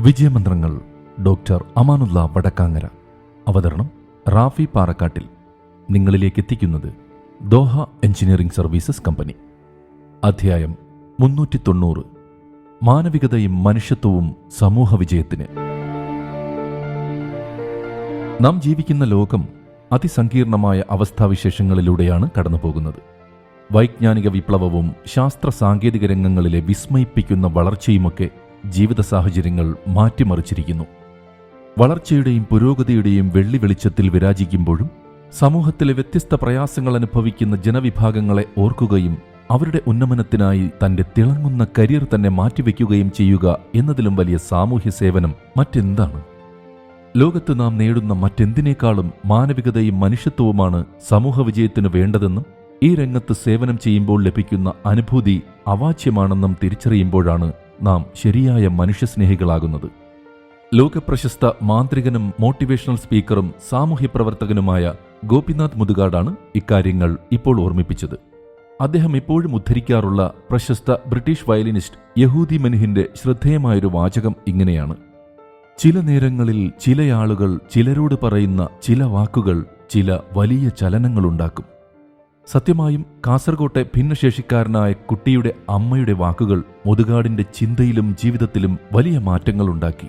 വിജയമന്ത്രങ്ങൾ doctor Amanullah Vadakkangara. അവതരണം റാഫി പാറക്കാട്ടിൽ. നിങ്ങളിലേക്ക് എത്തിക്കുന്നത് ദോഹ എഞ്ചിനീയറിംഗ് സർവീസസ് കമ്പനി. അധ്യായം മുന്നൂറ്റി തൊണ്ണൂറ് മാനവികതയും മനുഷ്യത്വവും സമൂഹ വിജയത്തിന്. നാം ജീവിക്കുന്ന ലോകം അതിസങ്കീർണമായ അവസ്ഥാവിശേഷങ്ങളിലൂടെയാണ് കടന്നുപോകുന്നത്. വൈജ്ഞാനിക വിപ്ലവവും ശാസ്ത്ര സാങ്കേതിക രംഗങ്ങളിലെ വിസ്മയിപ്പിക്കുന്ന വളർച്ചയുമൊക്കെ ജീവിത സാഹചര്യങ്ങൾ മാറ്റിമറിച്ചിരിക്കുന്നു. വളർച്ചയുടെയും പുരോഗതിയുടെയും വെള്ളി വെളിച്ചത്തിൽ വിരാജിക്കുമ്പോഴും സമൂഹത്തിലെ വ്യത്യസ്ത പ്രയാസങ്ങൾ അനുഭവിക്കുന്ന ജനവിഭാഗങ്ങളെ ഓർക്കുകയും അവരുടെ ഉന്നമനത്തിനായി തന്റെ തിളങ്ങുന്ന കരിയർ തന്നെ മാറ്റിവെക്കുകയും ചെയ്യുക എന്നതിലും വലിയ സാമൂഹ്യ സേവനം മറ്റെന്താണ്? ലോകത്ത് നാം നേടുന്ന മറ്റെന്തിനേക്കാളും മാനവികതയും മനുഷ്യത്വവുമാണ് സമൂഹ വിജയത്തിന് വേണ്ടതെന്നും ഈ രംഗത്ത് സേവനം ചെയ്യുമ്പോൾ ലഭിക്കുന്ന അനുഭൂതി അവാച്യമാണെന്നും തിരിച്ചറിയുമ്പോഴാണ് നാം ശരിയായ മനുഷ്യസ്നേഹികളാകുന്നത്. ലോകപ്രശസ്ത മാന്ത്രികനും മോട്ടിവേഷണൽ സ്പീക്കറും സാമൂഹ്യ പ്രവർത്തകനുമായ ഗോപിനാഥ് മുതുകാടാണ് ഇക്കാര്യങ്ങൾ ഇപ്പോൾ ഓർമ്മിപ്പിച്ചത്. അദ്ദേഹം ഇപ്പോഴും ഉദ്ധരിക്കാറുള്ള പ്രശസ്ത ബ്രിട്ടീഷ് വയലിനിസ്റ്റ് യഹൂദി മനുഹിന്റെ ശ്രദ്ധേയമായൊരു വാചകം ഇങ്ങനെയാണ്. ചില നേരങ്ങളിൽ ചിലയാളുകൾ ചിലരോട് പറയുന്ന ചില വാക്കുകൾ ചില വലിയ ചലനങ്ങളുണ്ടാക്കും. സത്യമായും കാസർകോട്ടെ ഭിന്നശേഷിക്കാരനായ കുട്ടിയുടെ അമ്മയുടെ വാക്കുകൾ മുതുകാടിന്റെ ചിന്തയിലും ജീവിതത്തിലും വലിയ മാറ്റങ്ങളുണ്ടാക്കി.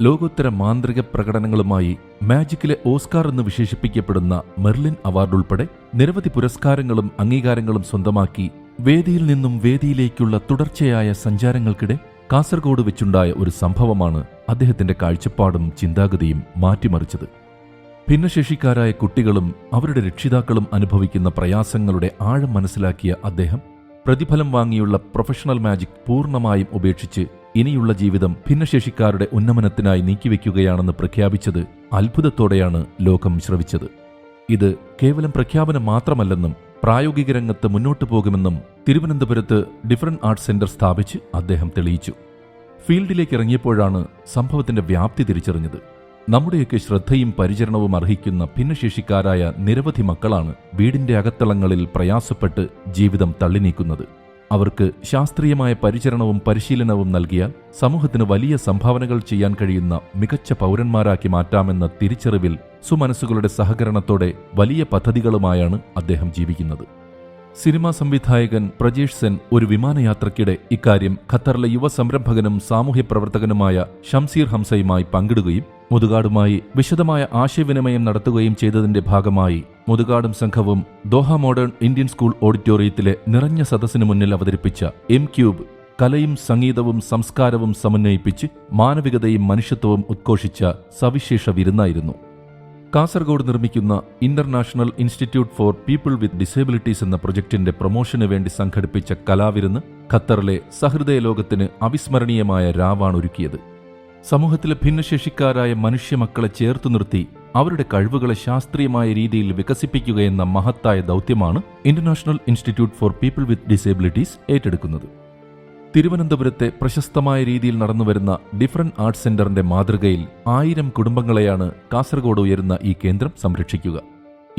ലോകോത്തര മാന്ത്രിക പ്രകടനങ്ങളുമായി മാജിക്കിലെ ഓസ്കാർ എന്ന് വിശേഷിപ്പിക്കപ്പെടുന്ന മെർലിൻ അവാർഡ് ഉൾപ്പെടെ നിരവധി പുരസ്കാരങ്ങളും അംഗീകാരങ്ങളും സ്വന്തമാക്കി വേദിയിൽ നിന്നും വേദിയിലേക്കുള്ള തുടർച്ചയായ സഞ്ചാരങ്ങൾക്കിടെ കാസർഗോഡ് വെച്ചുണ്ടായ ഒരു സംഭവമാണ് അദ്ദേഹത്തിന്റെ കാഴ്ചപ്പാടും ചിന്താഗതിയും മാറ്റിമറിച്ചത്. ഭിന്നശേഷിക്കാരായ കുട്ടികളും അവരുടെ രക്ഷിതാക്കളും അനുഭവിക്കുന്ന പ്രയാസങ്ങളുടെ ആഴം മനസ്സിലാക്കിയ അദ്ദേഹം പ്രതിഫലം വാങ്ങിയുള്ള പ്രൊഫഷണൽ മാജിക് പൂർണമായും ഉപേക്ഷിച്ച് ഇനിയുള്ള ജീവിതം ഭിന്നശേഷിക്കാരുടെ ഉന്നമനത്തിനായി നീക്കിവെക്കുകയാണെന്ന് പ്രഖ്യാപിച്ചത് അത്ഭുതത്തോടെയാണ് ലോകം ശ്രവിച്ചത്. ഇത് കേവലം പ്രഖ്യാപനം മാത്രമല്ലെന്നും പ്രായോഗിക രംഗത്ത് മുന്നോട്ടു പോകുമെന്നും തിരുവനന്തപുരത്ത് ഡിഫറന്റ് ആർട്സ് സെന്റർ സ്ഥാപിച്ച് അദ്ദേഹം തെളിയിച്ചു. ഫീൽഡിലേക്ക് ഇറങ്ങിയപ്പോഴാണ് സംഭവത്തിന്റെ വ്യാപ്തി തിരിച്ചറിഞ്ഞത്. നമ്മുടെയൊക്കെ ശ്രദ്ധയും പരിചരണവും അർഹിക്കുന്ന ഭിന്നശേഷിക്കാരായ നിരവധി മക്കളാണ് വീടിന്റെ അകത്തളങ്ങളിൽ പ്രയാസപ്പെട്ട് ജീവിതം തള്ളിനീക്കുന്നത്. അവർക്ക് ശാസ്ത്രീയമായ പരിചരണവും പരിശീലനവും നൽകിയാൽ സമൂഹത്തിന് വലിയ സംഭാവനകൾ ചെയ്യാൻ കഴിയുന്ന മികച്ച പൗരന്മാരാക്കി മാറ്റാമെന്ന തിരിച്ചറിവിൽ സുമനസ്സുകളുടെ സഹകരണത്തോടെ വലിയ പദ്ധതികളുമായാണ് അദ്ദേഹം ജീവിക്കുന്നത്. സിനിമാ സംവിധായകൻ പ്രജേഷ് സെൻ ഒരു വിമാനയാത്രയ്ക്കിടെ ഇക്കാര്യം ഖത്തറിലെ യുവ സംരംഭകനും സാമൂഹ്യ പ്രവർത്തകനുമായ ഷംസീർ ഹംസയുമായി പങ്കിടുകയും മുതുകാടുമായി വിശദമായ ആശയവിനിമയം നടത്തുകയും ചെയ്തതിന്റെ ഭാഗമായി മുതുകാടും സംഘവും ദോഹ മോഡേൺ ഇന്ത്യൻ സ്കൂൾ ഓഡിറ്റോറിയത്തിലെ നിറഞ്ഞ സദസ്സിനു മുന്നിൽ അവതരിപ്പിച്ച എം ക്യൂബ് കലയും സംഗീതവും സംസ്കാരവും സമന്വയിപ്പിച്ച് മാനവികതയും മനുഷ്യത്വവും ഉദ്ഘോഷിച്ച സവിശേഷ വിരുന്നായിരുന്നു. കാസർഗോഡ് നിർമ്മിക്കുന്ന international institute for people with disabilities എന്ന പ്രൊജക്ടിന്റെ പ്രൊമോഷന് വേണ്ടി സംഘടിപ്പിച്ച കലാവിരുന്ന് ഖത്തറിലെ സഹൃദയ ലോകത്തിന് അവിസ്മരണീയമായ രാവാണ് ഒരുക്കിയത് സമൂഹത്തിലെ ഭിന്നശേഷിക്കാരായ മനുഷ്യമക്കളെ ചേർത്തു നിർത്തി അവരുടെ കഴിവുകളെ ശാസ്ത്രീയമായ രീതിയിൽ വികസിപ്പിക്കുകയെന്ന മഹത്തായ ദൗത്യമാണ് international institute for people with disabilities ഏറ്റെടുക്കുന്നത്. തിരുവനന്തപുരത്തെ പ്രശസ്തമായ രീതിയിൽ നടന്നുവരുന്ന ഡിഫറന്റ് ആർട്സ് സെന്ററിന്റെ മാതൃകയിൽ ആയിരം കുടുംബങ്ങളെയാണ് കാസർഗോഡ് ഉയരുന്ന ഈ കേന്ദ്രം സംരക്ഷിക്കുക.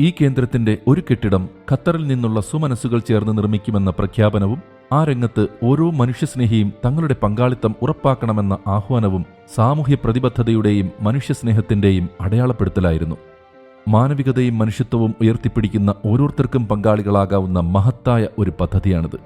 ഈ കേന്ദ്രത്തിന്റെ ഒരു കെട്ടിടം ഖത്തറിൽ നിന്നുള്ള സുമനസ്സുകൾ ചേർന്ന് നിർമ്മിക്കുമെന്ന പ്രഖ്യാപനവും ആ രംഗത്ത് ഓരോ മനുഷ്യസ്നേഹിയും തങ്ങളുടെ പങ്കാളിത്തം ഉറപ്പാക്കണമെന്ന ആഹ്വാനവും സാമൂഹ്യ പ്രതിബദ്ധതയുടെയും മനുഷ്യസ്നേഹത്തിന്റെയും അടയാളപ്പെടുത്തലായിരുന്നു. മാനവികതയും മനുഷ്യത്വവും ഉയർത്തിപ്പിടിക്കുന്ന ഓരോരുത്തർക്കും പങ്കാളികളാകാവുന്ന മഹത്തായ ഒരു പദ്ധതിയാണിത്.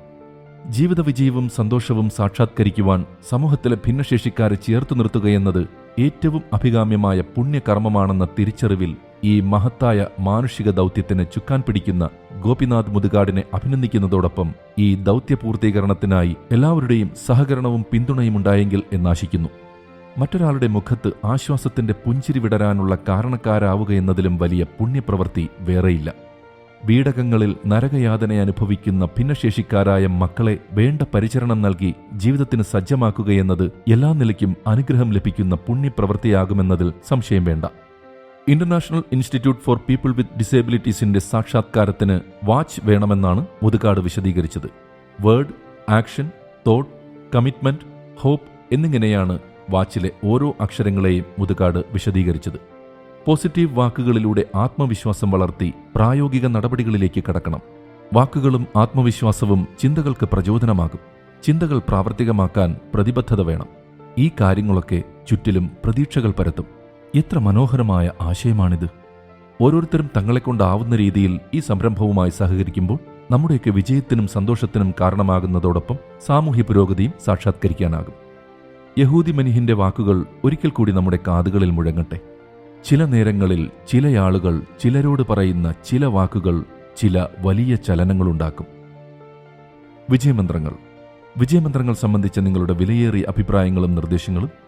ജീവിത വിജയവും സന്തോഷവും സാക്ഷാത്കരിക്കുവാൻ സമൂഹത്തിലെ ഭിന്നശേഷിക്കാരെ ചേർത്തു നിർത്തുകയെന്നത് ഏറ്റവും അഭികാമ്യമായ പുണ്യകർമ്മമാണെന്ന തിരിച്ചറിവിൽ ഈ മഹത്തായ മാനുഷിക ദൗത്യത്തിന് ചുക്കാൻ പിടിക്കുന്ന ഗോപിനാഥ് മുതുകാടിനെ അഭിനന്ദിക്കുന്നതോടൊപ്പം ഈ ദൗത്യ പൂർത്തീകരണത്തിനായി എല്ലാവരുടെയും സഹകരണവും പിന്തുണയും ഉണ്ടായെങ്കിൽ എന്നാശിക്കുന്നു. മറ്റൊരാളുടെ മുഖത്ത് ആശ്വാസത്തിന്റെ പുഞ്ചിരി വിടരാനുള്ള കാരണക്കാരാവുക എന്നതിലും വലിയ പുണ്യപ്രവൃത്തി വേറെയില്ല. വീടകങ്ങളിൽ നരകയാതന അനുഭവിക്കുന്ന ഭിന്നശേഷിക്കാരായ മക്കളെ വേണ്ട പരിചരണം നൽകി ജീവിതത്തിന് സജ്ജമാക്കുകയെന്നത് എല്ലാ നിലയ്ക്കും അനുഗ്രഹം ലഭിക്കുന്ന പുണ്യപ്രവൃത്തിയാകുമെന്നതിൽ സംശയം വേണ്ട. International institute for people with ഡിസേബിലിറ്റീസിന്റെ സാക്ഷാത്കാരത്തിന് വാച്ച് വേണമെന്നാണ് മുതുകാട് വിശദീകരിച്ചത്. Word action thought commitment hope എന്നിങ്ങനെയാണ് വാച്ചിലെ ഓരോ അക്ഷരങ്ങളെയും മുതുകാട് വിശദീകരിച്ചത്. പോസിറ്റീവ് വാക്കുകളിലൂടെ ആത്മവിശ്വാസം വളർത്തി പ്രായോഗിക നടപടികളിലേക്ക് കടക്കണം. വാക്കുകളും ആത്മവിശ്വാസവും ചിന്തകൾക്ക് പ്രചോദനമാകും. ചിന്തകൾ പ്രാവർത്തികമാക്കാൻ പ്രതിബദ്ധത വേണം. ഈ കാര്യങ്ങളൊക്കെ ചുറ്റിലും പ്രതീക്ഷകൾ പരത്തും. എത്ര മനോഹരമായ ആശയമാണിത്. ഓരോരുത്തരും തങ്ങളെക്കൊണ്ടാവുന്ന രീതിയിൽ ഈ സംരംഭവുമായി സഹകരിക്കുമ്പോൾ നമ്മുടെയൊക്കെ വിജയത്തിനും സന്തോഷത്തിനും കാരണമാകുന്നതോടൊപ്പം സാമൂഹ്യ പുരോഗതിയും സാക്ഷാത്കരിക്കാനാകും. യഹൂദി മനിഹിന്റെ വാക്കുകൾ ഒരിക്കൽ കൂടി നമ്മുടെ കാതുകളിൽ മുഴങ്ങട്ടെ. ചില നേരങ്ങളിൽ ചിലയാളുകൾ ചിലരോട് പറയുന്ന ചില വാക്കുകൾ ചില വലിയ ചലനങ്ങളുണ്ടാക്കും. വിജയമന്ത്രങ്ങൾ. വിജയമന്ത്രങ്ങൾ സംബന്ധിച്ച നിങ്ങളുടെ വിലയേറിയ അഭിപ്രായങ്ങളും നിർദ്ദേശങ്ങളും